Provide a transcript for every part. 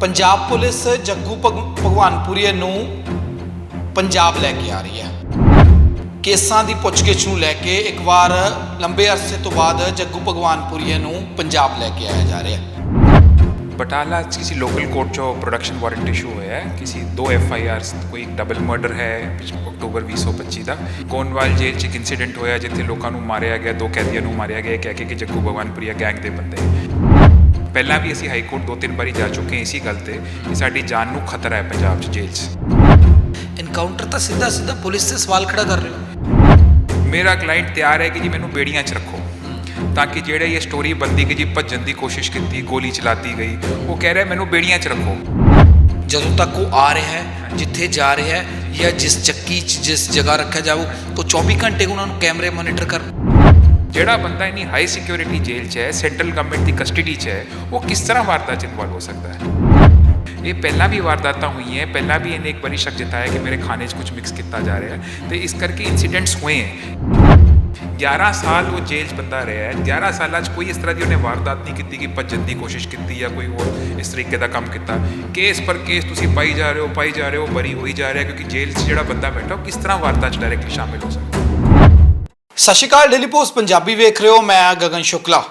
Punjab police Jaggu ਭਗ- ਭਗਵਾਨਪੁਰੀਏ ਨੂੰ ਪੰਜਾਬ ਲੈ ਕੇ ਆ ਰਹੀ ਹੈ। ਕੇਸਾਂ ਦੀ ਪੁੱਛਗਿੱਛ ਨੂੰ ਲੈ ਕੇ ਇੱਕ ਵਾਰ ਲੰਬੇ ਅਰਸੇ ਤੋਂ ਬਾਅਦ ਜੱਗੂ ਭਗਵਾਨਪੁਰੀਏ ਨੂੰ ਪੰਜਾਬ ਲੈ ਕੇ ਆਇਆ ਜਾ ਰਿਹਾ ਹੈ। ਬਟਾਲਾ 'ਚ ਕਿਸੇ ਲੋਕਲ ਕੋਰਟ 'ਚੋਂ ਪ੍ਰੋਡਕਸ਼ਨ ਵਾਰੰਟ ਇਸ਼ੂ ਹੋਇਆ ਹੈ। ਕਿਸੇ ਦੋ ਐਫ ਆਈ ਆਰਸ ਕੋਈ ਇੱਕ ਡਬਲ ਮਰਡਰ ਹੈ ਅਕਤੂਬਰ 2025 ਦਾ। ਕੋਨਵਾਲ ਜੇਲ੍ਹ 'ਚ ਇੱਕ ਇਨਸੀਡੈਂਟ ਹੋਇਆ ਜਿੱਥੇ ਲੋਕਾਂ ਨੂੰ ਮਾਰਿਆ ਗਿਆ, ਦੋ ਕੈਦੀਆਂ ਨੂੰ ਮਾਰਿਆ ਗਿਆ। ਕਹਿ ਕੇ ਕਿ ਜੱਗੂ ਭਗਵਾਨਪੁਰੀਆ ਗੈਂਗ ਦੇ ਬੰਦੇ ਪਹਿਲਾਂ ਵੀ ਅਸੀਂ ਹਾਈ ਕੋਰਟ ਦੋ ਤਿੰਨ ਵਾਰੀ ਜਾ ਚੁੱਕੇ ਹਾਂ ਇਸੀ ਗੱਲ ਤੇ ਕਿ ਸਾਡੀ ਜਾਨ ਨੂੰ ਖਤਰਾ ਹੈ ਪੰਜਾਬ 'ਚ ਜੇਲ੍ਹ 'ਚ। ਇਨਕਾਊਂਟਰ ਤਾਂ ਸਿੱਧਾ ਸਿੱਧਾ ਪੁਲਿਸ ਤੇ ਸਵਾਲ ਖੜਾ ਕਰ ਰਹੇ ਹੋ। ਮੇਰਾ ਕਲਾਇੰਟ ਤਿਆਰ ਹੈ ਕਿ ਜੀ ਮੈਨੂੰ ਬੇੜੀਆਂ 'ਚ ਰੱਖੋ ਤਾਂ ਕਿ ਜਿਹੜੇ ਇਹ ਸਟੋਰੀ ਬੰਦੀ ਕਿ ਜੀ ਭੱਜਣ ਦੀ ਕੋਸ਼ਿਸ਼ ਕੀਤੀ ਗੋਲੀ ਚਲਾਤੀ ਗਈ ਉਹ ਕਹਿ ਰਿਹਾ ਮੈਨੂੰ ਬੇੜੀਆਂ 'ਚ ਰੱਖੋ। ਜਦੋਂ ਤੱਕ ਉਹ ਆ ਰਿਹਾ ਹੈ ਜਿੱਥੇ ਜਾ ਰਿਹਾ ਹੈ ਜਾਂ ਜਿਸ ਚੱਕੀ 'ਚ ਜਿਸ ਜਗ੍ਹਾ ਰੱਖਿਆ ਜਾਊ ਤਾਂ 24 ਘੰਟੇ ਉਹਨਾਂ ਨੂੰ ਕੈਮਰੇ ਮੋਨੀਟਰ ਕਰ ਜਿਹੜਾ ਬੰਦਾ ਇੰਨੀ ਹਾਈ ਸਿਕਿਉਰਿਟੀ ਜੇਲ੍ਹ 'ਚ ਹੈ ਸੈਂਟਰਲ ਗਵਰਨਮੈਂਟ ਦੀ ਕਸਟਡੀ 'ਚ ਹੈ, ਉਹ ਕਿਸ ਤਰ੍ਹਾਂ ਵਾਰਦਾਤ 'ਚ ਇਨਵੋਲਵ ਹੋ ਸਕਦਾ ਹੈ? ਇਹ ਪਹਿਲਾਂ ਵੀ ਵਾਰਦਾਤਾਂ ਹੋਈਆਂ, ਪਹਿਲਾਂ ਵੀ ਇਹਨੇ ਇੱਕ ਵਾਰੀ ਸ਼ੱਕ ਜਤਾਇਆ ਕਿ ਮੇਰੇ ਖਾਣੇ 'ਚ ਕੁਝ ਮਿਕਸ ਕੀਤਾ ਜਾ ਰਿਹਾ ਹੈ ਤੇ ਇਸ ਕਰਕੇ ਇਨਸੀਡੈਂਟਸ ਹੋਏ ਹੈ। 11 ਸਾਲ ਉਹ ਜੇਲ੍ਹ 'ਚ ਬੰਦਾ ਰਿਹਾ ਹੈ 11 ਸਾਲਾਂ 'ਚ ਕੋਈ ਇਸ ਤਰ੍ਹਾਂ ਦੀ ਉਹਨੇ ਵਾਰਦਾਤ ਨਹੀਂ ਕੀਤੀ ਕਿ ਭੱਜਣ ਦੀ ਕੋਸ਼ਿਸ਼ ਕੀਤੀ ਜਾਂ ਕੋਈ ਹੋਰ ਇਸ ਤਰੀਕੇ ਦਾ ਕੰਮ ਕੀਤਾ। ਕੇਸ ਪਰ ਕੇਸ ਤੁਸੀਂ ਪਾਈ ਜਾ ਰਹੇ ਹੋ, ਪਾਈ ਜਾ ਰਹੇ ਹੋ ਬਰੀ ਹੋਈ ਜਾ ਰਿਹਾ ਕਿਉਂਕਿ ਜੇਲ੍ਹ 'ਚ ਜਿਹੜਾ ਬੰਦਾ ਬੈਠਾ ਉਹ ਕਿਸ ਤਰ੍ਹਾਂ ਵਾਰਦਾਤ 'ਚ ਡਾਇਰੈਕਟਲੀ ਸ਼ਾਮਿਲ ਹੋ ਸਕਦਾ ਸਤਿ ਸ਼੍ਰੀ ਅਕਾਲ ਡੇਲੀ ਪੋਸਟ ਪੰਜਾਬੀ ਵੇਖ ਰਹੇ ਹੋ, ਮੈਂ ਗਗਨ ਸ਼ੁਕਲਾ।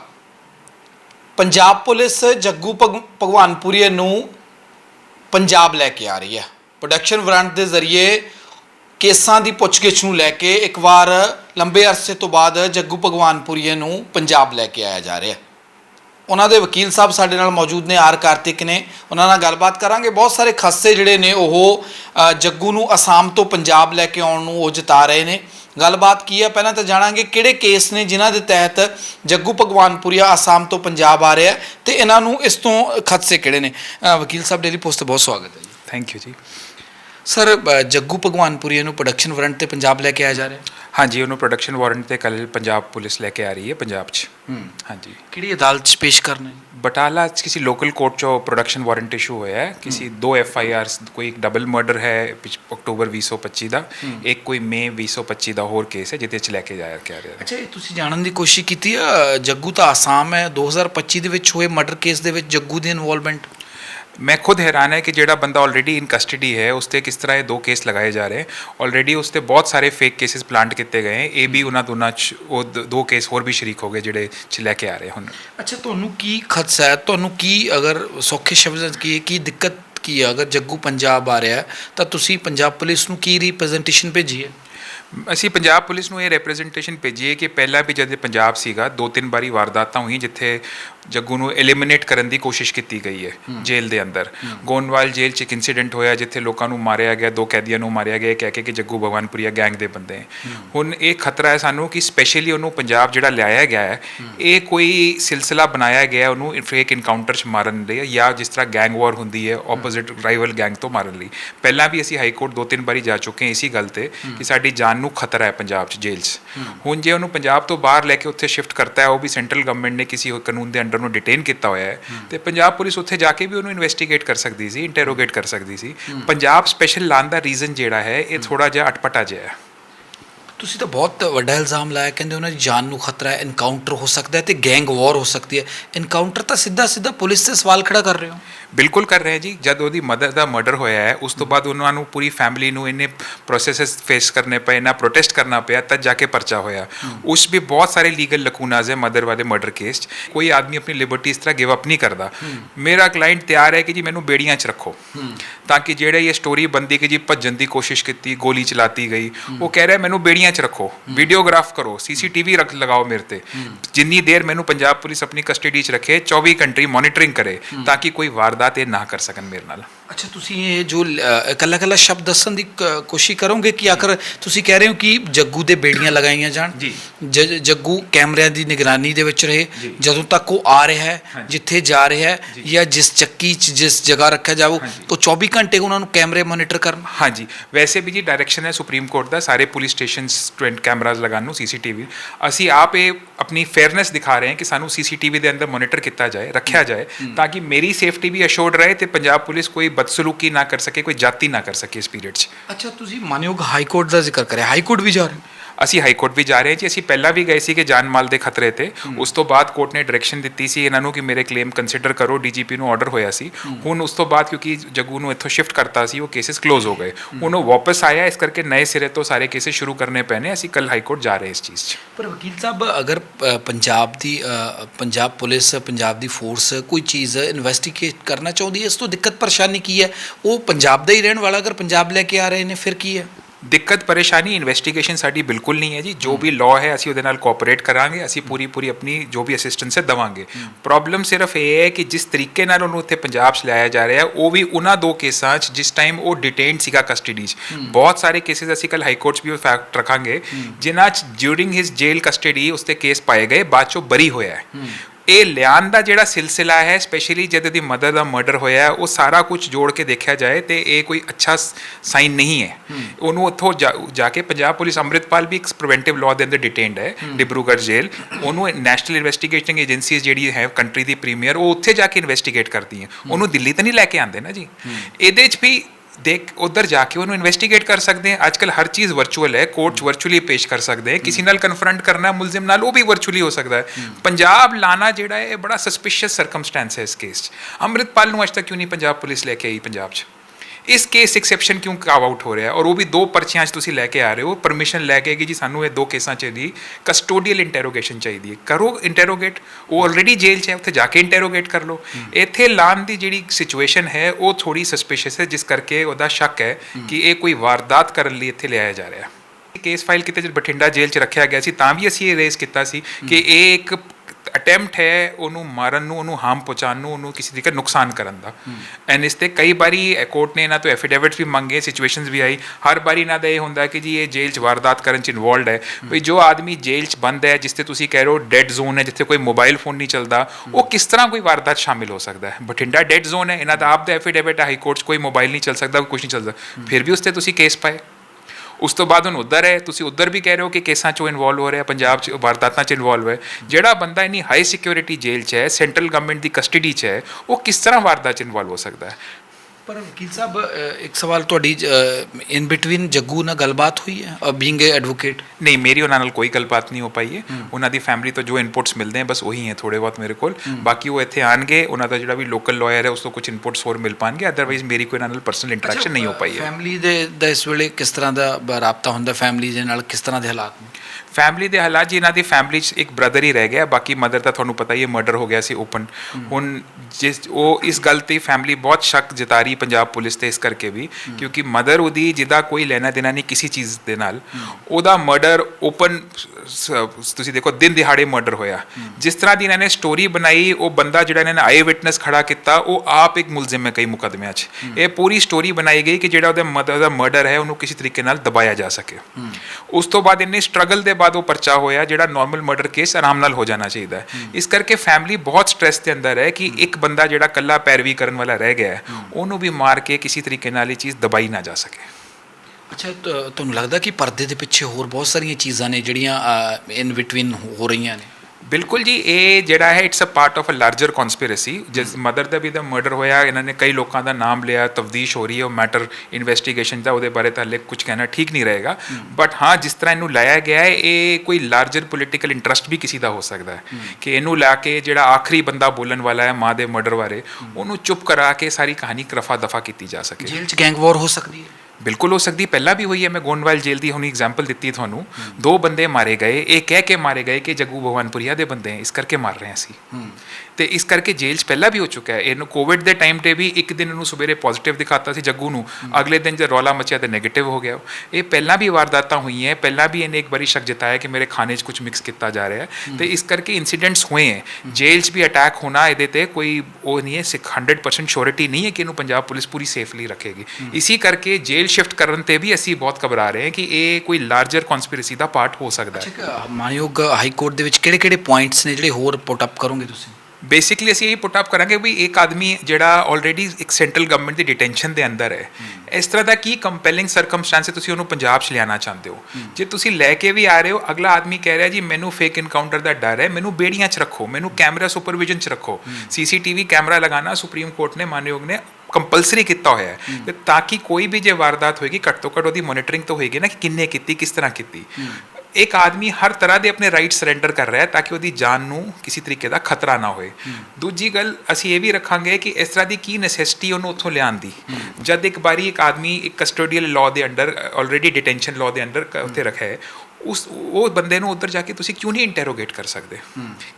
ਪੰਜਾਬ ਪੁਲਿਸ ਜੱਗੂ ਭਗ- ਭਗਵਾਨਪੁਰੀਏ ਨੂੰ ਪੰਜਾਬ ਲੈ ਕੇ ਆ ਰਹੀ ਹੈ। ਪ੍ਰੋਡਕਸ਼ਨ ਵਾਰੰਟ ਦੇ ਜ਼ਰੀਏ ਕੇਸਾਂ ਦੀ ਪੁੱਛਗਿੱਛ ਨੂੰ ਲੈ ਕੇ ਇੱਕ ਵਾਰ ਲੰਬੇ ਅਰਸੇ ਤੋਂ ਬਾਅਦ ਜੱਗੂ ਭਗਵਾਨਪੁਰੀਏ ਨੂੰ ਪੰਜਾਬ ਲੈ ਕੇ ਆਇਆ ਜਾ ਰਿਹਾ ਉਹਨਾਂ ਦੇ ਵਕੀਲ ਸਾਹਿਬ ਸਾਡੇ ਨਾਲ ਮੌਜੂਦ ਨੇ, ਆਰ ਕਾਰਤਿਕ ਨੇ। ਉਹਨਾਂ ਨਾਲ ਗੱਲਬਾਤ ਕਰਾਂਗੇ। ਬਹੁਤ ਸਾਰੇ ਖਸਤੇ ਜਿਹੜੇ ਨੇ, ਉਹ ਜੱਗੂ ਨੂੰ ਅਸਾਮ ਤੋਂ ਪੰਜਾਬ ਲੈ ਕੇ ਆਉਣ ਨੂੰ ਉਹ ਜਤਾ ਰਹੇ ਨੇ। ਗੱਲਬਾਤ ਕੀ ਹੈ? ਪਹਿਲਾਂ ਤਾਂ ਜਾਣਾਂਗੇ ਕਿਹੜੇ ਕੇਸ ਨੇ ਜਿਨ੍ਹਾਂ ਦੇ ਤਹਿਤ ਜੱਗੂ ਭਗਵਾਨਪੁਰੀਆ ਅਸਾਮ ਤੋਂ ਪੰਜਾਬ ਆ ਰਿਹਾ ਹੈ ਤੇ ਇਹਨਾਂ ਨੂੰ ਇਸ ਤੋਂ ਖਦਸੇ ਕਿਹੜੇ ਨੇ? ਵਕੀਲ ਸਾਹਿਬ ਡੇਲੀ ਪੋਸਟ ਤੇ ਬਹੁਤ ਸਵਾਗਤ ਹੈ ਜੀ। ਥੈਂਕ ਯੂ ਜੀ। ਸਰ ਜੱਗੂ ਭਗਵਾਨਪੁਰੀਆ ਨੂੰ ਪ੍ਰੋਡਕਸ਼ਨ ਵਾਰੰਟ ਤੇ ਪੰਜਾਬ ਲੈ ਕੇ ਆਇਆ ਜਾ ਰਿਹਾ? ਹਾਂਜੀ ਉਹਨੂੰ ਪ੍ਰੋਡਕਸ਼ਨ ਵਾਰੰਟ ਤੇ ਕੱਲ ਪੰਜਾਬ ਪੁਲਿਸ ਲੈ ਕੇ ਆ ਰਹੀ ਹੈ ਪੰਜਾਬ 'ਚ। ਹਾਂਜੀ। ਕਿਹੜੀ ਅਦਾਲਤ 'ਚ ਪੇਸ਼ ਕਰਨਾ ਹੈ? ਬਟਾਲਾ 'ਚ ਕਿਸੇ ਲੋਕਲ ਕੋਰਟ 'ਚੋਂ ਪ੍ਰੋਡਕਸ਼ਨ ਵਾਰੰਟ ਇਸ਼ੂ ਹੋਇਆ ਹੈ। ਕਿਸੇ ਦੋ ਐਫ ਆਈ ਆਰਸ ਕੋਈ ਇੱਕ ਡਬਲ ਮਰਡਰ ਹੈ ਅਕਤੂਬਰ 2025 ਦਾ। ਇੱਕ ਕੋਈ ਮਈ 2025 ਦਾ ਹੋਰ ਕੇਸ ਹੈ ਜਿਹਦੇ 'ਚ ਲੈ ਕੇ ਜਾਇਆ ਗਿਆ ਰਿਹਾ ਅੱਛਾ ਇਹ ਤੁਸੀਂ ਜਾਣਨ ਦੀ ਕੋਸ਼ਿਸ਼ ਕੀਤੀ ਆ ਜੱਗੂ ਤਾਂ ਆਸਾਮ ਹੈ। 2025 ਦੇ ਵਿੱਚ ਹੋਏ ਮਰਡਰ ਕੇਸ ਦੇ ਵਿੱਚ ਜੱਗੂ ਦੀ ਇਨਵੋਲਵਮੈਂਟ ਮੈਂ ਖੁਦ ਹੈਰਾਨ ਹੈ ਕਿ ਜਿਹੜਾ ਬੰਦਾ ਆਲਰੇਡੀ ਇਨ ਕਸਟਡੀ ਹੈ ਉਸ ਤੇ ਕਿਸ ਤਰ੍ਹਾਂ ਇਹ ਦੋ ਕੇਸ ਲਗਾਏ ਜਾ ਰਹੇ ਆਲਰੇਡੀ ਉਸ ਤੇ ਬਹੁਤ ਸਾਰੇ ਫੇਕ ਕੇਸਿਸ ਪਲਾਂਟ ਕੀਤੇ ਗਏ ਇਹ ਵੀ ਉਹਨਾਂ ਦੋਨਾਂ 'ਚ ਉਹ ਦ- ਕੇਸ ਹੋਰ ਵੀ ਸ਼ਰੀਕ ਹੋ ਗਏ ਜਿਹੜੇ 'ਚ ਲੈ ਕੇ ਆ ਰਹੇ ਹੁਣ ਅੱਛਾ ਤੁਹਾਨੂੰ ਕੀ ਖਦਸ਼ਾ ਹੈ ਤੁਹਾਨੂੰ ਕੀ ਅਗਰ ਸੌਖੇ ਸ਼ਬਦਾਂ ਕੀ ਕੀ ਦਿੱਕਤ ਕੀ ਹੈ ਅਗਰ ਜੱਗੂ ਪੰਜਾਬ ਆ ਰਿਹਾ ਤਾਂ ਤੁਸੀਂ ਪੰਜਾਬ ਪੁਲਿਸ ਨੂੰ ਕੀ ਰਿਪਰੈਜ਼ੈਂਟੇਸ਼ਨ ਭੇਜੀ ਹੈ ਅਸੀਂ ਪੰਜਾਬ ਪੁਲਿਸ ਨੂੰ ਇਹ ਰਿਪਰੈਜ਼ੈਂਟੇਸ਼ਨ ਭੇਜੀ ਹੈ ਕਿ ਪਹਿਲਾਂ ਵੀ ਜਦ ਪੰਜਾਬ ਸੀਗਾ ਦੋ ਤਿੰਨ ਵਾਰੀ ਵਾਰਦਾਤਾਂ ਹੋਈਆਂ ਜਿੱਥੇ ਜੱਗੂ ਨੂੰ ਐਲੀਮੀਨੇਟ ਕਰਨ ਦੀ ਕੋਸ਼ਿਸ਼ ਕੀਤੀ ਗਈ ਹੈ ਜੇਲ੍ਹ ਦੇ ਅੰਦਰ। ਗੋਨਵਾਲ ਜੇਲ੍ਹ 'ਚ ਇੱਕ ਇਨਸੀਡੈਂਟ ਹੋਇਆ ਜਿੱਥੇ ਲੋਕਾਂ ਨੂੰ ਮਾਰਿਆ ਗਿਆ ਦੋ ਕੈਦੀਆਂ ਨੂੰ ਮਾਰਿਆ ਗਿਆ ਕਹਿ ਕੇ ਕਿ ਜੱਗੂ ਭਗਵਾਨਪੁਰੀਆ ਗੈਂਗ ਦੇ ਬੰਦੇ ਹੁਣ ਇਹ ਖਤਰਾ ਹੈ ਸਾਨੂੰ ਕਿ ਸਪੈਸ਼ਲੀ ਉਹਨੂੰ ਪੰਜਾਬ ਜਿਹੜਾ ਲਿਆਇਆ ਗਿਆ ਹੈ ਇਹ ਕੋਈ ਸਿਲਸਿਲਾ ਬਣਾਇਆ ਗਿਆ ਉਹਨੂੰ ਫੇਕ ਇਨਕਾਊਂਟਰ 'ਚ ਮਾਰਨ ਲਈ ਜਾਂ ਜਿਸ ਤਰ੍ਹਾਂ ਗੈਂਗ ਵਾਰ ਹੁੰਦੀ ਹੈ ਆਪੋਜ਼ਿਟ ਰਾਈਵਲ ਗੈਂਗ ਤੋਂ ਮਾਰਨ ਲਈ। ਪਹਿਲਾਂ ਵੀ ਅਸੀਂ ਹਾਈ ਕੋਰਟ ਦੋ ਤਿੰਨ ਵਾਰੀ ਜਾ ਚੁੱਕੇ ਹਾਂ ਇਸੀ ਗੱਲ ਤੇ ਕਿ ਸਾਡੀ ਜਾਨ ਨੂੰ ਖਤਰਾ ਹੈ ਪੰਜਾਬ 'ਚ ਜੇਲ੍ਹ 'ਚ। ਹੁਣ ਜੇ ਉਹਨੂੰ ਪੰਜਾਬ ਤੋਂ ਬਾਹਰ ਲੈ ਕੇ ਉੱਥੇ ਸ਼ਿਫਟ ਕਰਤਾ ਹੈ ਉਹ ਵੀ ਸੈਂਟਰਲ ਗਵਰਨਮੈਂਟ ਨੇ ਕਿਸੇ ਹੋਰ ਕਾਨੂੰਨ ਦੇ ਅੰਡਰ ਨੂੰ ਡਿਟੇਨ ਕੀਤਾ ਹੋਇਆ ਹੈ ਤੇ ਪੰਜਾਬ ਪੁਲਿਸ ਉੱਥੇ ਜਾ ਕੇ ਵੀ ਉਹਨੂੰ ਇਨਵੈਸਟੀਗੇਟ ਕਰ ਸਕਦੀ ਸੀ ਇੰਟਰੋਗੇਟ ਕਰ ਸਕਦੀ ਸੀ। ਪੰਜਾਬ ਸਪੈਸ਼ਲ ਲਾਉਣ ਦਾ ਰੀਜ਼ਨ ਜਿਹੜਾ ਹੈ ਇਹ ਥੋੜਾ ਜਿਹਾ ਅਟਪਟਾ ਜਿਹਾ ਹੈ। ਤੁਸੀਂ ਤਾਂ ਬਹੁਤ ਵੱਡਾ ਇਲਜ਼ਾਮ ਲਾਇਆ, ਕਹਿੰਦੇ ਉਹਨਾਂ ਦੀ ਜਾਨ ਨੂੰ ਖਤਰਾ ਹੈ ਇਨਕਾਊਂਟਰ ਹੋ ਸਕਦਾ ਹੈ ਤੇ ਗੈਂਗ ਵਾਰ ਹੋ ਸਕਦੀ ਹੈ। ਇਨਕਾਊਂਟਰ ਤਾਂ ਸਿੱਧਾ ਸਿੱਧਾ ਪੁਲਿਸ ਤੇ ਸਵਾਲ ਖੜਾ ਕਰ ਰਹੇ ਹੋ। ਬਿਲਕੁਲ ਕਰ ਰਹੇ ਜੀ। ਜਦ ਉਹਦੀ ਮਦਰ ਦਾ ਮਰਡਰ ਹੋਇਆ ਹੈ, ਉਸ ਤੋਂ ਬਾਅਦ ਉਹਨਾਂ ਨੂੰ ਪੂਰੀ ਫੈਮਿਲੀ ਨੂੰ ਇੰਨੇ ਪ੍ਰੋਸੈਸਸ ਫੇਸ ਕਰਨੇ ਪਏ ਨਾ ਪ੍ਰੋਟੈਸਟ ਕਰਨਾ ਪਿਆ ਤਦ ਜਾ ਕੇ ਪਰਚਾ ਹੋਇਆ। ਉਸ ਵੀ ਬਹੁਤ ਸਾਰੇ ਲੀਗਲ ਲਕੂਨਾਜ਼ ਹੈ ਮਦਰ ਵਾਲੇ ਮਰਡਰ ਕੇਸ 'ਚ। ਕੋਈ ਆਦਮੀ ਆਪਣੀ ਲਿਬਰਟੀ ਇਸ ਤਰ੍ਹਾਂ ਗਿਵ ਅਪ ਨਹੀਂ ਕਰਦਾ। ਮੇਰਾ ਕਲਾਇੰਟ ਤਿਆਰ ਹੈ ਕਿ ਜੀ ਮੈਨੂੰ ਬੇੜੀਆਂ 'ਚ ਰੱਖੋ। ਤਾਂ ਕਿ ਜਿਹੜਾ ਇਹ ਸਟੋਰੀ ਬੰਦੀ ਕਿ ਜੀ ਭੱਜਣ ਦੀ ਕੋਸ਼ਿਸ਼ ਕੀਤੀ, ਗੋਲੀ ਚਲਾਤੀ ਗਈ, ਉਹ ਕਹਿ ਰਿਹਾ ਮੈਨੂੰ ਬੇੜੀਆਂ 'ਚ ਰੱਖੋ, ਵੀਡੀਓਗ੍ਰਾਫ ਕਰੋ, ਸੀਸੀਟੀਵੀ ਰੱਖ ਲਗਾਓ ਮੇਰੇ ਤੇ। ਜਿੰਨੀ ਦੇਰ ਮੈਨੂੰ ਪੰਜਾਬ ਪੁਲਿਸ ਆਪਣੀ ਕਸਟਡੀ 'ਚ ਰੱਖੇ 24 ਘੰਟੇ ਮੋਨੀਟਰਿੰਗ ਕਰੇ, ਤਾਂ ਕਿ ਕੋਈ ਵਾਰਦਾਤ ਇਹ ਨਾ ਕਰ ਸਕਣ ਮੇਰੇ ਨਾਲ। ਅੱਛਾ ਤੁਸੀਂ ਇਹ ਜੋ ਇਕੱਲਾ ਇਕੱਲਾ ਸ਼ਬਦ ਦੱਸਣ ਦੀ ਕ- ਕੋਸ਼ਿਸ਼ ਕਰੋਗੇ ਕਿ ਆਖਰ ਤੁਸੀਂ ਕਹਿ ਰਹੇ ਹੋ ਕਿ ਜੱਗੂ ਦੇ ਬੇੜੀਆਂ ਲਗਾਈਆਂ ਜਾਣ ਜੀ। ਜ- ਜੱਗੂ ਕੈਮਰਿਆਂ ਦੀ ਨਿਗਰਾਨੀ ਦੇ ਵਿੱਚ ਰਹੇ ਜੀ। ਜਦੋਂ ਤੱਕ ਉਹ ਆ ਰਿਹਾ ਹੈ ਹਾਂਜੀ। ਜਿੱਥੇ ਜਾ ਰਿਹਾ ਹੈ ਜਾਂ ਜਿਸ ਚੱਕੀ 'ਚ ਜਿਸ ਜਗ੍ਹਾ ਰੱਖਿਆ ਹਾਂਜੀ। ਉਹ 24 ਘੰਟੇ ਉਹਨਾਂ ਨੂੰ ਕੈਮਰੇ ਮੋਨੀਟਰ ਕਰਨ ਹਾਂਜੀ ਵੈਸੇ ਵੀ ਜੀ ਡਾਇਰੈਕਸ਼ਨ ਹੈ ਸੁਪਰੀਮ ਕੋਰਟ ਦਾ ਸਾਰੇ ਪੁਲਿਸ ਸਟੇਸ਼ਨਸ 20 ਕੈਮਰਾਜ਼ ਲਗਾਉਣ ਨੂੰ ਸੀਸੀਟੀਵੀ ਅਸੀਂ ਆਪ ਇਹ ਆਪਣੀ ਫੇਅਰਨੈਸ ਦਿਖਾ ਰਹੇ ਹਾਂ ਕਿ ਸਾਨੂੰ ਸੀਸੀਟੀਵੀ ਦੇ ਅੰਦਰ ਮੋਨੀਟਰ ਕੀਤਾ ਜਾਏ ਰੱਖਿਆ ਜਾਏ ਤਾਂ ਕਿ ਮੇਰੀ ਸੇਫਟੀ ਵੀ ਅਸ਼ੋਰਡ ਰਹੇ ਤੇ ਪੰਜਾਬ ਪੁਲਿਸ ਕੋਈ ਬਦਸਲੂਕੀ ਨਾ ਕਰ ਸਕੇ, ਕੋਈ ਜਾਤੀ ਨਾ ਕਰ ਸਕੇ ਇਸ ਪੀਰੀਅਡ 'ਚ। ਅੱਛਾ, ਤੁਸੀਂ ਮਾਨਯੋਗ ਹਾਈ ਕੋਰਟ ਦਾ ਜ਼ਿਕਰ ਕਰਿਆ। ਹਾਈ ਕੋਰਟ ਵੀ ਜਾ ਰਹੇ ਅਸੀਂ ਹਾਈ ਕੋਰਟ ਵੀ ਜਾ ਰਹੇ ਹਾਂ ਜੀ। ਅਸੀਂ ਪਹਿਲਾਂ ਵੀ ਗਏ ਸੀ ਕਿ ਜਾਨ ਮਾਲ ਦੇ ਖਤਰੇ ਤੇ। ਉਸ ਤੋਂ ਬਾਅਦ ਕੋਰਟ ਨੇ ਡਾਇਰੈਕਸ਼ਨ ਦਿੱਤੀ ਸੀ ਇਹਨਾਂ ਨੂੰ ਕਿ ਮੇਰੇ ਕਲੇਮ ਕੰਸੀਡਰ ਕਰੋ ਡੀਜੀਪੀ ਨੂੰ ਆਰਡਰ ਹੋਇਆ ਸੀ। ਹੁਣ ਉਸ ਤੋਂ ਬਾਅਦ ਕਿਉਂਕਿ ਜੱਗੂ ਨੂੰ ਇੱਥੋਂ ਸ਼ਿਫਟ ਕਰਤਾ ਸੀ ਉਹ ਕੇਸਿਸ ਕਲੋਜ਼ ਹੋ ਗਏ। ਹੁਣ ਉਹ ਵਾਪਸ ਆਇਆ ਇਸ ਕਰਕੇ ਨਏ ਸਿਰੇ ਤੋਂ ਸਾਰੇ ਕੇਸਿਸ ਸ਼ੁਰੂ ਕਰਨੇ ਪੈਣੇ ਅਸੀਂ ਕੱਲ ਹਾਈ ਕੋਰਟ ਜਾ ਰਹੇ ਹਾਂ ਇਸ ਚੀਜ਼ 'ਚ। ਪਰ ਵਕੀਲ ਸਾਹਿਬ ਅਗਰ ਪੰਜਾਬ ਦੀ ਪੰਜਾਬ ਪੁਲਿਸ ਪੰਜਾਬ ਦੀ ਫੋਰਸ ਕੋਈ ਚੀਜ਼ ਇਨਵੈਸਟੀਗੇਟ ਕਰਨਾ ਚਾਹੁੰਦੀ ਹੈ ਇਸ ਤੋਂ ਦਿੱਕਤ ਪਰੇਸ਼ਾਨੀ ਕੀ ਹੈ? ਉਹ ਪੰਜਾਬ ਦਾ ਹੀ ਰਹਿਣ ਵਾਲਾ ਅਗਰ ਪੰਜਾਬ ਲੈ ਕੇ ਆ ਰਹੇ ਨੇ ਫਿਰ ਕੀ ਹੈ? ਦਿੱਕਤ ਪਰੇਸ਼ਾਨੀ ਇਨਵੈਸਟੀਗੇਸ਼ਨ ਸਾਡੀ ਬਿਲਕੁਲ ਨਹੀਂ ਹੈ ਜੀ। ਜੋ ਵੀ ਲਾਅ ਹੈ, ਅਸੀਂ ਉਹਦੇ ਨਾਲ ਕੋਆਪਰੇਟ ਕਰਾਂਗੇ, ਅਸੀਂ ਪੂਰੀ ਪੂਰੀ ਆਪਣੀ ਜੋ ਵੀ ਅਸਿਸਟੈਂਸ ਹੈ, ਦਵਾਂਗੇ। ਪ੍ਰੋਬਲਮ ਸਿਰਫ ਇਹ ਹੈ ਕਿ ਜਿਸ ਤਰੀਕੇ ਨਾਲ ਉਹਨੂੰ ਉੱਥੇ ਪੰਜਾਬ 'ਚ ਲਾਇਆ ਜਾ ਰਿਹਾ, ਉਹ ਵੀ ਉਹਨਾਂ ਦੋ ਕੇਸਾਂ 'ਚ ਜਿਸ ਟਾਈਮ ਉਹ ਡਿਟੇਨਡ ਸੀਗਾ ਕਸਟਡੀ 'ਚ। ਬਹੁਤ ਸਾਰੇ ਕੇਸਿਸ ਅਸੀਂ ਕੱਲ ਹਾਈ ਕੋਰਟ 'ਚ ਵੀ ਉਹ ਫੈਕਟ ਰੱਖਾਂਗੇ, ਜਿਨ੍ਹਾਂ 'ਚ ਡਿਊਰਿੰਗ ਹਿਸ ਜੇਲ ਕਸਟਡੀ ਉਸ 'ਤੇ ਕੇਸ ਪਾਏ ਗਏ, ਬਾਅਦ 'ਚੋਂ ਬਰੀ ਹੋਇਆ ਹੈ। ਇਹ ਲਿਆਨ ਦਾ ਜਿਹੜਾ ਸਿਲਸਿਲਾ ਹੈ ਸਪੈਸ਼ਲੀ ਜਦ ਇਹਦੀ ਮਦਰ ਦਾ ਮਰਡਰ ਹੋਇਆ ਉਹ ਸਾਰਾ ਕੁਝ ਜੋੜ ਕੇ ਦੇਖਿਆ ਜਾਏ ਤੇ ਇਹ ਕੋਈ ਅੱਛਾ ਸਾਈਨ ਨਹੀਂ ਹੈ। ਉਹਨੂੰ ਉੱਥੋਂ ਜਾ- ਜਾ ਕੇ ਪੰਜਾਬ ਪੁਲਿਸ ਅੰਮ੍ਰਿਤਪਾਲ ਵੀ ਇੱਕ ਪ੍ਰੀਵੈਂਟਿਵ ਲਾਅ ਦੇ ਅੰਦਰ ਡਿਟੇਨਡ ਹੈ ਡਿਬਰੂਗੜ੍ਹ ਜੇਲ੍ਹ। ਉਹਨੂੰ ਨੈਸ਼ਨਲ ਇਨਵੈਸਟੀਗੇਟਿੰਗ ਏਜੰਸੀਜ਼ ਜਿਹੜੀ ਹੈ ਕੰਟਰੀ ਦੀ ਪ੍ਰੀਮੀਅਰ ਉਹ ਉੱਥੇ ਜਾ ਕੇ ਇਨਵੈਸਟੀਗੇਟ ਕਰਦੀ ਹੈ। ਉਹਨੂੰ ਦਿੱਲੀ ਤਾਂ ਨਹੀਂ ਲੈ ਕੇ ਆਉਂਦੇ ਨਾ ਜੀ। ਇਹਦੇ 'ਚ ਵੀ ਦੇਖ, ਉਧਰ ਜਾ ਕੇ ਉਹਨੂੰ ਇਨਵੈਸਟੀਗੇਟ ਕਰ ਸਕਦੇ ਹਾਂ। ਅੱਜਕੱਲ ਹਰ ਚੀਜ਼ ਵਰਚੁਅਲ ਹੈ ਕੋਰਟ 'ਚ ਵਰਚੁਅਲੀ ਪੇਸ਼ ਕਰ ਸਕਦੇ ਹਾਂ। ਕਿਸੇ ਨਾਲ ਕਨਫਰੰਟ ਕਰਨਾ ਹੈ ਮੁਲਜ਼ਮ ਨਾਲ ਉਹ ਵੀ ਵਰਚੁਅਲੀ ਹੋ ਸਕਦਾ ਹੈ। ਪੰਜਾਬ ਲਾਣਾ ਜਿਹੜਾ ਹੈ, ਇਹ ਬੜਾ ਸਸਪੀਸ਼ੀਅਸ ਸਰਕਮਸਟੈਂਸ ਹੈ ਇਸ ਕੇਸ 'ਚ। ਅੰਮ੍ਰਿਤਪਾਲ ਨੂੰ ਅੱਜ ਤੱਕ ਕਿਉਂ ਨਹੀਂ ਪੰਜਾਬ ਪੁਲਿਸ ਲੈ ਕੇ ਆਈ ਪੰਜਾਬ 'ਚ? ਇਸ ਕੇਸ ਐਕਸੈਪਸ਼ਨ ਕਿਉਂ ਕਾਵ ਆਊਟ ਹੋ ਰਿਹਾ ਹੈ? ਔਰ ਉਹ ਵੀ ਦੋ ਪਰਚੀਆਂ 'ਚ ਤੁਸੀਂ ਲੈ ਕੇ ਆ ਰਹੇ ਹੋ। ਪਰਮਿਸ਼ਨ ਲੈ ਕੇ ਕਿ ਜੀ ਸਾਨੂੰ ਇਹ ਦੋ ਕੇਸਾਂ 'ਚ ਦੀ ਕਸਟੋਡੀਅਲ ਇੰਟਰੋਗੇਸ਼ਨ ਚਾਹੀਦੀ ਹੈ। ਕਰੋ ਇੰਟਰੋਗੇਟ ਉਹ ਆਲਰੇਡੀ ਜੇਲ੍ਹ 'ਚ ਹੈ ਉੱਥੇ ਜਾ ਕੇ ਇੰਟਰੋਗੇਟ ਕਰ ਲਓ। ਇੱਥੇ ਲਾਨ ਦੀ ਜਿਹੜੀ ਸਿਚੁਏਸ਼ਨ ਹੈ ਉਹ ਥੋੜੀ ਸਸਪੀਸ਼ੀਅਸ ਹੈ ਜਿਸ ਕਰਕੇ ਉਹਦਾ ਸ਼ੱਕ ਹੈ ਕਿ ਇਹ ਕੋਈ ਵਾਰਦਾਤ ਕਰਨ ਲਈ ਇੱਥੇ ਲਿਆਇਆ ਜਾ ਰਿਹਾ। ਕੇਸ ਫਾਈਲ ਕੀਤੇ ਜਦ ਬਠਿੰਡਾ ਜੇਲ੍ਹ 'ਚ ਰੱਖਿਆ ਗਿਆ ਸੀ ਤਾਂ ਵੀ ਅਸੀਂ ਇਹ ਰੇਸ ਕੀਤਾ ਸੀ ਕਿ ਇਹ ਇੱਕ ਅਟੈਂਪਟ ਹੈ ਉਹਨੂੰ ਮਾਰਨ ਨੂੰ, ਉਹਨੂੰ ਹਾਰਮ ਪਹੁੰਚਾਉਣ ਨੂੰ, ਉਹਨੂੰ ਕਿਸੇ ਤਰੀਕੇ ਨੁਕਸਾਨ ਕਰਨ ਦਾ। ਐਂਡ ਇਸ ਤੇ ਕਈ ਵਾਰੀ ਕੋਰਟ ਨੇ ਇਹਨਾਂ ਤੋਂ ਐਫੀਡੇਵਿਟਸ ਵੀ ਮੰਗੇ ਸਿਚੁਏਸ਼ਨਸ ਵੀ ਆਈ। ਹਰ ਵਾਰੀ ਇਹਨਾਂ ਦਾ ਇਹ ਹੁੰਦਾ ਕਿ ਜੀ ਇਹ ਜੇਲ੍ਹ 'ਚ ਵਾਰਦਾਤ ਕਰਨ 'ਚ ਇਨਵੋਲਡ ਹੈ। ਵੀ ਜੋ ਆਦਮੀ ਜੇਲ੍ਹ 'ਚ ਬੰਦ ਹੈ, ਜਿਸ ਤੇ ਤੁਸੀਂ ਕਹਿ ਰਹੇ ਹੋ ਡੈਡ ਜ਼ੋਨ ਹੈ, ਜਿੱਥੇ ਕੋਈ ਮੋਬਾਈਲ ਫੋਨ ਨਹੀਂ ਚੱਲਦਾ, ਉਹ ਕਿਸ ਤਰ੍ਹਾਂ ਕੋਈ ਵਾਰਦਾਤ ਸ਼ਾਮਿਲ ਹੋ ਸਕਦਾ ਹੈ? ਬਠਿੰਡਾ ਡੈਡ ਜ਼ੋਨ ਹੈ, ਇਹਨਾਂ ਦਾ ਆਪ ਦਾ ਐਫੀਡੇਵਿਟ ਹੈ ਹਾਈ ਕੋਰਟ 'ਚ ਕੋਈ ਮੋਬਾਈਲ ਨਹੀਂ ਚੱਲ ਸਕਦਾ ਕੁਝ ਨਹੀਂ ਚੱਲਦਾ। ਫਿਰ ਵੀ ਉਸ ਤੇ ਤੁਸੀਂ ਕੇਸ ਪਾਏ? ਉਸ ਤੋਂ ਬਾਅਦ ਹੁਣ ਉਧਰ ਹੈ। ਤੁਸੀਂ ਉਧਰ ਵੀ ਕਹਿ ਰਹੇ ਹੋ ਕਿ ਕੇਸਾਂ 'ਚੋਂ ਇਨਵੋਲਵ ਹੋ ਰਿਹਾ, ਪੰਜਾਬ 'ਚ, ਵਾਰਦਾਤਾਂ 'ਚ ਇਨਵੋਲਵ ਹੈ। ਜਿਹੜਾ ਬੰਦਾ ਇੰਨੀ ਹਾਈ ਸਿਕਿਉਰਿਟੀ ਜੇਲ੍ਹ 'ਚ ਹੈ ਸੈਂਟਰਲ ਗਵਰਨਮੈਂਟ ਦੀ ਕਸਟਡੀ 'ਚ ਹੈ, ਉਹ ਕਿਸ ਤਰ੍ਹਾਂ ਵਾਰਦਾਤ 'ਚ ਇਨਵੋਲਵ ਹੋ ਸਕਦਾ ਹੈ? ਪਰ ਵਕੀਲ ਸਾਹਿਬ ਇੱਕ ਸਵਾਲ ਤੁਹਾਡੀ ਇਨ ਬਿਟਵੀਨ ਜੱਗੂ ਨਾਲ ਗੱਲਬਾਤ ਹੋਈ ਹੈ ਬੀਇੰਗ ਅ ਐਡਵੋਕੇਟ ਨਹੀਂ ਮੇਰੀ ਉਹਨਾਂ ਨਾਲ ਕੋਈ ਗੱਲਬਾਤ ਨਹੀਂ ਹੋ ਪਾਈ ਹੈ। ਉਹਨਾਂ ਦੀ ਫੈਮਿਲੀ ਤੋਂ ਜੋ ਇਨਪੁਟਸ ਮਿਲਦੇ ਹਨ ਬਸ ਉਹੀ ਹੈ ਥੋੜੇ ਬਹੁਤ ਮੇਰੇ ਕੋਲ। ਬਾਕੀ ਉਹ ਇੱਥੇ ਆਣਗੇ ਉਹਨਾਂ ਦਾ ਜਿਹੜਾ ਵੀ ਲੋਕਲ ਲਾਇਰ ਹੈ ਉਸ ਤੋਂ ਕੁਝ ਇਨਪੁਟਸ ਹੋਰ ਮਿਲ ਪਾਣਗੇ। ਅਦਰਵਾਈਜ਼ ਮੇਰੀ ਕੋਈ ਨਾਲ ਪਰਸਨਲ ਇੰਟਰੈਕਸ਼ਨ ਨਹੀਂ ਹੋ ਪਾਈ ਹੈ। ਫੈਮਿਲੀ ਦੇ ਦਾ ਇਸ ਵੇਲੇ ਕਿਸ ਤਰ੍ਹਾਂ ਦਾ ਰਾਬਤਾ ਹੁੰਦਾ ਫੈਮਿਲੀ ਦੇ ਨਾਲ ਕਿਸ ਤਰ੍ਹਾਂ ਦੇ ਹਾਲਾਤ ਨੇ? ਫੈਮਿਲੀ ਦੇ ਹਾਲਾਤ ਜੀ ਇਹਨਾਂ ਦੀ ਫੈਮਿਲੀ 'ਚ ਇੱਕ ਬ੍ਰਦਰ ਹੀ ਰਹਿ ਗਿਆ ਬਾਕੀ ਮਦਰ ਤਾਂ ਤੁਹਾਨੂੰ ਪਤਾ ਹੀ ਹੈ ਮਰਡਰ ਹੋ ਗਿਆ ਸੀ ਓਪਨ ਹੁਣ ਜਿਸ ਉਹ ਇਸ ਗੱਲ ਤੇ ਫੈਮਿਲੀ ਬਹੁਤ ਸ਼ੱਕ ਜਤਾ ਰਹੀ ਪੰਜਾਬ ਪੁਲਿਸ ਤੇ ਇਸ ਕਰਕੇ ਵੀ ਕਿਉਂਕਿ ਮਦਰ ਉਹਦੀ ਜਿਹਦਾ ਕੋਈ ਲੈਣਾ ਦੇਣਾ ਨਹੀਂ ਕਿਸੇ ਚੀਜ਼ ਦੇ ਨਾਲ ਉਹਦਾ ਮਰਡਰ ਓਪਨ ਤੁਸੀਂ ਦੇਖੋ ਦਿਨ ਦਿਹਾੜੇ ਮਰਡਰ ਹੋਇਆ। ਜਿਸ ਤਰ੍ਹਾਂ ਦੀ ਇਹਨਾਂ ਨੇ ਸਟੋਰੀ ਬਣਾਈ ਉਹ ਬੰਦਾ ਜਿਹੜਾ ਇਹਨਾਂ ਨੇ ਆਈ ਵਿਟਨੈਸ ਖੜਾ ਕੀਤਾ ਉਹ ਆਪ ਇੱਕ ਮੁਲਜ਼ਮ ਹੈ ਕਈ ਮੁਕੱਦਮਿਆਂ 'ਚ। ਇਹ ਪੂਰੀ ਸਟੋਰੀ ਬਣਾਈ ਗਈ ਕਿ ਜਿਹੜਾ ਉਹਦੇ ਮਦਰ ਦਾ ਮਰਡਰ ਹੈ ਉਹਨੂੰ ਕਿਸੇ ਤਰੀਕੇ ਨਾਲ ਦਬਾਇਆ ਜਾ ਸਕੇ। ਉਸ ਤੋਂ ਬਾਅਦ ਇੰਨੇ ਸਟਰਗਲ ਦੇ ਬਾਅਦ ਉਹ ਪਰਚਾ ਹੋਇਆ ਜਿਹੜਾ ਨਾਰਮਲ ਮਰਡਰ ਕੇਸ ਆਰਾਮ ਨਾਲ ਹੋ ਜਾਣਾ ਚਾਹੀਦਾ ਹੈ। ਇਸ ਕਰਕੇ ਫੈਮਿਲੀ ਬਹੁਤ ਸਟ੍ਰੈਸ ਦੇ ਅੰਦਰ ਹੈ ਕਿ ਇੱਕ ਬੰਦਾ ਜਿਹੜਾ ਕੱਲਾ ਪੈਰਵੀ ਕਰਨ ਵਾਲਾ ਰਹਿ ਗਿਆ ਉਹਨੂੰ ਵੀ ਮਾਰ ਕੇ ਕਿਸੇ ਤਰੀਕੇ ਨਾਲ ਇਹ ਚੀਜ਼ ਦਬਾਈ ਨਾ ਜਾ ਸਕੇ। ਅੱਛਾ ਤ- ਤੁਹਾਨੂੰ ਲੱਗਦਾ ਕਿ ਪਰਦੇ ਦੇ ਪਿੱਛੇ ਹੋਰ ਬਹੁਤ ਸਾਰੀਆਂ ਚੀਜ਼ਾਂ ਨੇ ਜਿਹੜੀਆਂ ਇਨ ਬਿਟਵੀਨ ਹੋ ਰਹੀਆਂ ਨੇ? ਬਿਲਕੁਲ ਜੀ ਇਹ ਜਿਹੜਾ ਹੈ it's a part of a larger conspiracy ਜਿਸ ਮਦਰ ਦਾ ਵੀ ਦਾ ਮਰਡਰ ਹੋਇਆ ਇਹਨਾਂ ਨੇ ਕਈ ਲੋਕਾਂ ਦਾ ਨਾਮ ਲਿਆ ਤਫਦੀਸ਼ ਹੋ ਰਹੀ ਹੈ ਉਹ ਮੈਟਰ ਇਨਵੈਸਟੀਗੇਸ਼ਨ ਦਾ ਉਹਦੇ ਬਾਰੇ ਤਾਂ ਹਲੇ ਕੁਝ ਕਹਿਣਾ ਠੀਕ ਨਹੀਂ ਰਹੇਗਾ। ਬਟ ਹਾਂ ਜਿਸ ਤਰ੍ਹਾਂ ਇਹਨੂੰ ਲਾਇਆ ਗਿਆ ਹੈ ਇਹ ਕੋਈ ਲਾਰਜਰ ਪੋਲੀਟੀਕਲ ਇੰਟਰਸਟ ਵੀ ਕਿਸੇ ਦਾ ਹੋ ਸਕਦਾ ਹੈ। ਕਿ ਇਹਨੂੰ ਲਾ ਕੇ ਜਿਹੜਾ ਆਖਰੀ ਬੰਦਾ ਬੋਲਣ ਵਾਲਾ ਹੈ ਮਾਂ ਦੇ ਮਰਡਰ ਬਾਰੇ ਉਹਨੂੰ ਚੁੱਪ ਕਰਾ ਕੇ ਸਾਰੀ ਕਹਾਣੀ ਰਫਾ ਦਫਾ ਕੀਤੀ ਜਾ ਸਕੇ। ਜੇਲ੍ਹ 'ਚ ਗੈਂਗ ਵਾਰ ਹੋ ਸਕਦੀ ਹੈ? ਬਿਲਕੁਲ ਹੋ ਸਕਦੀ, ਪਹਿਲਾਂ ਵੀ ਹੋਈ ਹੈ, ਮੈਂ ਗੋਂਡਵਾਲ ਜੇਲ੍ਹ ਦੀ ਹੁਣ ਐਗਜ਼ਾਮਪਲ ਦਿੱਤੀ ਤੁਹਾਨੂੰ। ਦੋ ਬੰਦੇ ਮਾਰੇ ਗਏ, ਇਹ ਕਹਿ ਕੇ ਮਾਰੇ ਗਏ ਕਿ ਜੱਗੂ ਭਗਵਾਨਪੁਰੀਆ ਦੇ ਬੰਦੇ ਹੈ, ਇਸ ਕਰਕੇ ਮਾਰ ਰਹੇ ਸੀ ਤੇ ਇਸ ਕਰਕੇ ਜੇਲ੍ਹ 'ਚ ਪਹਿਲਾਂ ਵੀ ਹੋ ਚੁੱਕਾ ਹੈ। ਇਹਨੂੰ ਕੋਵਿਡ ਦੇ ਟਾਈਮ ਤੇ ਵੀ ਇੱਕ ਦਿਨ ਨੂੰ ਸਵੇਰੇ ਪੋਜ਼ਿਟਿਵ ਦਿਖਾਤਾ ਸੀ ਜੱਗੂ ਨੂੰ ਅਗਲੇ ਦਿਨ ਜਦ ਰੌਲਾ ਮਚਿਆ ਤੇ ਨੈਗੇਟਿਵ ਹੋ ਗਿਆ ਇਹ ਪਹਿਲਾਂ ਵੀ ਵਾਰਦਾਤਾਂ ਹੋਈਆਂ ਪਹਿਲਾਂ ਵੀ ਇਹਨੇ ਇੱਕ ਵਾਰੀ ਸ਼ੱਕ ਜਤਾਇਆ ਕਿ ਮੇਰੇ ਖਾਣੇ 'ਚ ਕੁਝ ਮਿਕਸ ਕੀਤਾ ਜਾ ਰਿਹਾ ਹੈ। ਤੇ ਇਸ ਕਰਕੇ ਇਨਸੀਡੈਂਟਸ ਹੋਏ ਹੈ। ਜੇਲ੍ਹ 'ਚ ਵੀ ਅਟੈਕ ਹੋਣਾ ਇਹਦੇ ਤੇ ਕੋਈ ਉਹ ਨਹੀਂ ਹੈ। 100% ਸ਼ੋਰਿਟੀ ਨਹੀਂ ਹੈ ਕਿ ਇਹਨੂੰ ਪੰਜਾਬ ਪੁਲਿਸ ਪੂਰੀ ਸੇਫਲੀ ਰੱਖੇਗੀ। ਇਸੇ ਕਰਕੇ ਜੇਲ੍ਹ ਸ਼ਿਫਟ ਕਰਨ ਤੇ ਵੀ ਅਸੀਂ ਬਹੁਤ ਘਬਰਾ ਰਹੇ ਹਾਂ ਕਿ ਇਹ ਕੋਈ ਲਾਰਜਰ ਕਨਸਪੀਰੇਸੀ ਦਾ ਪਾਰਟ ਹੋ ਸਕਦਾ ਹੈ। ਮਾਨਯੋਗ ਹਾਈ ਕੋਰਟ ਦੇ ਵਿੱਚ ਕਿਹੜੇ ਕਿਹੜੇ ਪੁਆਇੰਟਸ ਨੇ ਜਿਹੜੇ ਹੋਰ ਪੁੱਟ ਅਪ ਕਰੋਗੇ ਤੁਸੀਂ? ਬੇਸਿਕਲੀ ਅਸੀਂ ਇਹ ਪੁੱਟ ਅਪ ਕਰਾਂਗੇ ਵੀ ਇੱਕ ਆਦਮੀ ਜਿਹੜਾ ਆਲਰੇਡੀ ਇੱਕ ਸੈਂਟਰਲ ਗਵਰਨਮੈਂਟ ਦੀ ਡਿਟੈਂਸ਼ਨ ਦੇ ਅੰਦਰ ਹੈ ਇਸ ਤਰ੍ਹਾਂ ਦਾ ਕੀ ਕੰਪੈਲਿੰਗ ਸਰਕਮਸਟੈਂਸ ਤੁਸੀਂ ਉਹਨੂੰ ਪੰਜਾਬ 'ਚ ਲਿਆਣਾ ਚਾਹੁੰਦੇ ਹੋ? ਜੇ ਤੁਸੀਂ ਲੈ ਕੇ ਵੀ ਆ ਰਹੇ ਹੋ ਅਗਲਾ ਆਦਮੀ ਕਹਿ ਰਿਹਾ ਜੀ ਮੈਨੂੰ ਫੇਕ ਇਨਕਾਊਂਟਰ ਦਾ ਡਰ ਹੈ ਮੈਨੂੰ ਬੇੜੀਆਂ 'ਚ ਰੱਖੋ ਮੈਨੂੰ ਕੈਮਰਾ ਸੁਪਰਵਿਜ਼ਨ 'ਚ ਰੱਖੋ। ਸੀਸੀਟੀਵੀ ਕੈਮਰਾ ਲਗਾਉਣਾ ਸੁਪਰੀਮ ਕੋਰਟ ਨੇ ਮਾਨਯੋਗ ਨੇ ਕੰਪਲਸਰੀ ਕੀਤਾ ਹੋਇਆ ਹੈ। ਤੇ ਤਾਂ ਕਿ ਕੋਈ ਵੀ ਜੇ ਵਾਰਦਾਤ ਹੋਏਗੀ ਘੱਟ ਤੋਂ ਘੱਟ ਉਹਦੀ ਮੋਨੀਟਰਿੰਗ ਤਾਂ ਹੋਏਗੀ ਨਾ ਕਿ ਕਿੰਨੇ ਕੀਤੀ ਕਿਸ ਤਰ੍ਹਾਂ ਕੀਤੀ। ਇੱਕ ਆਦਮੀ ਹਰ ਤਰ੍ਹਾਂ ਦੇ ਆਪਣੇ ਰਾਈਟ ਸਰੈਂਡਰ ਕਰ ਰਿਹਾ ਹੈ ਤਾਂ ਕਿ ਉਹਦੀ ਜਾਨ ਨੂੰ ਕਿਸੇ ਤਰੀਕੇ ਦਾ ਖਤਰਾ ਨਾ ਹੋਏ। ਦੂਜੀ ਗੱਲ, ਅਸੀਂ ਇਹ ਵੀ ਰੱਖਾਂਗੇ ਕਿ ਇਸ ਤਰ੍ਹਾਂ ਦੀ ਕੀ ਨੈਸੈਸਿਟੀ ਉਹਨੂੰ ਉੱਥੋਂ ਲਿਆਉਣ ਦੀ। ਜਦ ਇੱਕ ਵਾਰੀ ਇੱਕ ਆਦਮੀ ਇੱਕ ਕਸਟੋਡੀਅਲ ਲਾਅ ਦੇ ਅੰਡਰ ਆਲਰੇਡੀ ਡਿਟੈਂਸ਼ਨ ਲਾਅ ਦੇ ਅੰਡਰ ਉੱਥੇ ਰੱਖਿਆ ਹੈ ਉਸ ਉਹ ਬੰਦੇ ਨੂੰ ਉੱਧਰ ਜਾ ਕੇ ਤੁਸੀਂ ਕਿਉਂ ਨਹੀਂ ਇੰਟਰੋਗੇਟ ਕਰ ਸਕਦੇ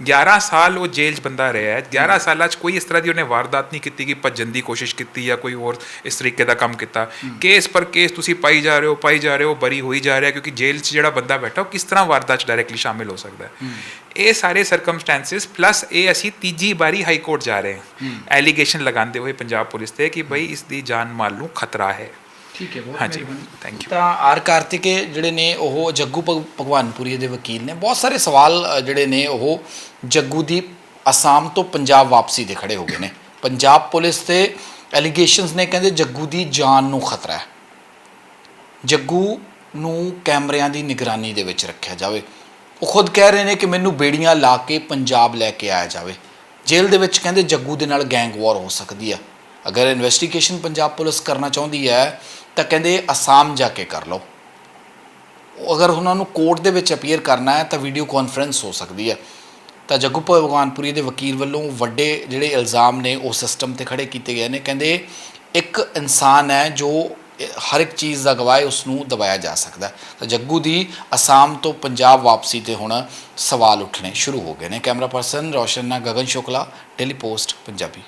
11 ਸਾਲ ਉਹ ਜੇਲ੍ਹ 'ਚ ਬੰਦਾ ਰਿਹਾ ਹੈ 11 ਸਾਲਾਂ 'ਚ ਕੋਈ ਇਸ ਤਰ੍ਹਾਂ ਦੀ ਉਹਨੇ ਵਾਰਦਾਤ ਨਹੀਂ ਕੀਤੀ ਕਿ ਭੱਜਣ ਦੀ ਕੋਸ਼ਿਸ਼ ਕੀਤੀ ਜਾਂ ਕੋਈ ਹੋਰ ਇਸ ਤਰੀਕੇ ਦਾ ਕੰਮ ਕੀਤਾ ਕੇਸ ਪਰ ਕੇਸ ਤੁਸੀਂ ਪਾਈ ਜਾ ਰਹੇ ਹੋ ਪਾਈ ਜਾ ਰਹੇ ਹੋ ਬਰੀ ਹੋਈ ਜਾ ਰਿਹਾ ਕਿਉਂਕਿ ਜੇਲ੍ਹ 'ਚ ਜਿਹੜਾ ਬੰਦਾ ਬੈਠਾ ਉਹ ਕਿਸ ਤਰ੍ਹਾਂ ਵਾਰਦਾਤ 'ਚ ਡਾਇਰੈਕਟਲੀ ਸ਼ਾਮਿਲ ਹੋ ਸਕਦਾ ਹੈ ਇਹ ਸਾਰੇ ਸਰਕਮਸਟੈਂਸਸ ਪਲੱਸ ਇਹ ਅਸੀਂ ਤੀਜੀ ਵਾਰੀ ਹਾਈ ਕੋਰਟ ਜਾ ਰਹੇ ਹਾਂ ਐਲੀਗੇਸ਼ਨ ਲਗਾਉਂਦੇ ਹੋਏ ਪੰਜਾਬ ਪੁਲਿਸ ਤੇ ਕਿ ਬਈ ਇਸ ਦੀ ਜਾਨ ਮਾਲ ਨੂੰ ਖਤਰਾ ਹੈ ਠੀਕ ਹੈ ਬਹੁਤ ਹਾਂਜੀ। ਥੈਂਕ ਯੂ ਤਾਂ ਆਰ ਕਾਰਤਿਕੇ ਜਿਹੜੇ ਨੇ ਉਹ ਜੱਗੂ ਭਗ- ਭਗਵਾਨਪੁਰੀ ਦੇ ਵਕੀਲ ਨੇ। ਬਹੁਤ ਸਾਰੇ ਸਵਾਲ ਜਿਹੜੇ ਨੇ ਉਹ ਜੱਗੂ ਦੀ ਅਸਾਮ ਤੋਂ ਪੰਜਾਬ ਵਾਪਸੀ ਦੇ ਖੜੇ ਹੋ ਗਏ ਨੇ। ਪੰਜਾਬ ਪੁਲਿਸ ਤੇ ਐਲੀਗੇਸ਼ਨਸ ਨੇ ਕਹਿੰਦੇ ਜੱਗੂ ਦੀ ਜਾਨ ਨੂੰ ਖਤਰਾ ਹੈ। ਜੱਗੂ ਨੂੰ ਕੈਮਰਿਆਂ ਦੀ ਨਿਗਰਾਨੀ ਦੇ ਵਿੱਚ ਰੱਖਿਆ ਜਾਵੇ। ਉਹ ਖੁਦ ਕਹਿ ਰਹੇ ਨੇ ਕਿ ਮੈਨੂੰ ਬੇੜੀਆਂ ਲਾ ਕੇ ਪੰਜਾਬ ਲੈ ਕੇ ਆਇਆ ਜਾਵੇ। ਜੇਲ੍ਹ ਦੇ ਵਿੱਚ ਕਹਿੰਦੇ ਜੱਗੂ ਦੇ ਨਾਲ ਗੈਂਗ ਵਾਰ ਹੋ ਸਕਦੀ ਆ ਅਗਰ ਇਨਵੈਸਟੀਗੇਸ਼ਨ ਪੰਜਾਬ ਪੁਲਿਸ ਕਰਨਾ ਚਾਹੁੰਦੀ ਹੈ ਤਾਂ ਕਹਿੰਦੇ ਅਸਾਮ ਜਾ ਕੇ ਕਰ ਲਓ। ਅਗਰ ਉਹਨਾਂ ਨੂੰ ਕੋਰਟ ਦੇ ਵਿੱਚ ਅਪੀਅਰ ਕਰਨਾ ਹੈ ਤਾਂ ਵੀਡੀਓ ਕਾਨਫਰੰਸ ਹੋ ਸਕਦੀ ਹੈ। ਤਾਂ ਜੱਗੂ ਭਗਵਾਨਪੁਰੀ ਦੇ ਵਕੀਲ ਵੱਲੋਂ ਵੱਡੇ ਜਿਹੜੇ ਇਲਜ਼ਾਮ ਨੇ, ਉਹ ਸਿਸਟਮ ਤੇ ਖੜੇ ਕੀਤੇ ਗਏ ਨੇ। ਕਹਿੰਦੇ ਇੱਕ ਇਨਸਾਨ ਹੈ ਜੋ ਹਰ ਇੱਕ ਚੀਜ਼ ਦਾ ਗਵਾਹ ਹੈ ਉਸ ਨੂੰ ਦਬਾਇਆ ਜਾ ਸਕਦਾ ਤਾਂ ਜੱਗੂ ਦੀ ਅਸਾਮ ਤੋਂ ਪੰਜਾਬ ਵਾਪਸੀ ਤੇ ਹੁਣ ਸਵਾਲ ਉੱਠਣੇ ਸ਼ੁਰੂ ਹੋ ਗਏ ਨੇ। ਕੈਮਰਾ ਪਰਸਨ ਰੌਸ਼ਨ ਨਾਲ ਗਗਨ ਸ਼ੁਕਲਾ ਡੇਲੀ ਪੋਸਟ ਪੰਜਾਬੀ।